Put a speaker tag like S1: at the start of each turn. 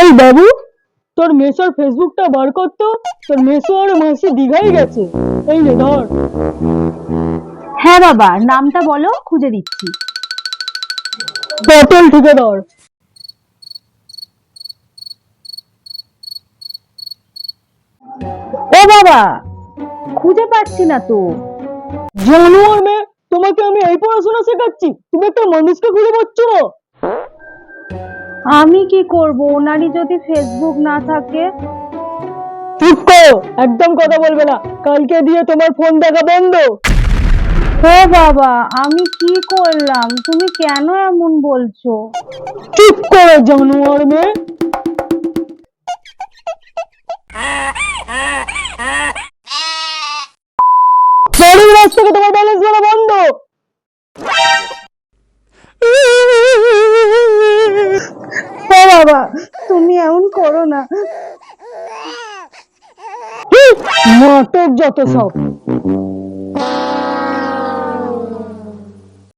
S1: এই বাবু তোর মেসোর ফেসবুকটা বার করতো তোর মেসো আর মাসি দীঘায় গেছে। এই নে ধর।
S2: হ্যাঁ বাবা নামটা বলো খুঁজে দিচ্ছি।
S1: পটল ঠিকাদার
S2: ও বাবা খুঁজে পাচ্ছি না তো।
S1: জানোয়ার মেয়ে তোমাকে আমি এই পড়াশোনা শেখাচ্ছি। তুমি একটা মানুষকে খুঁজে পাচ্ছ না?
S2: আমি কি করব? ওনারই যদি ফেসবুক না থাকে?
S1: চুপ করো! একদম কথা বলবে না। কালকে দিয়ে তোমার ফোন দেখা বন্ধ।
S2: ও বাবা আমি কি করলাম? তুমি কেন এমন বলছো?
S1: চুপ করো জানোয়ার মেয়ে। তোমার ব্যালেন্স বন্ধ।
S2: বাবা তুমি এমন করো না।
S1: নাটক যত সব।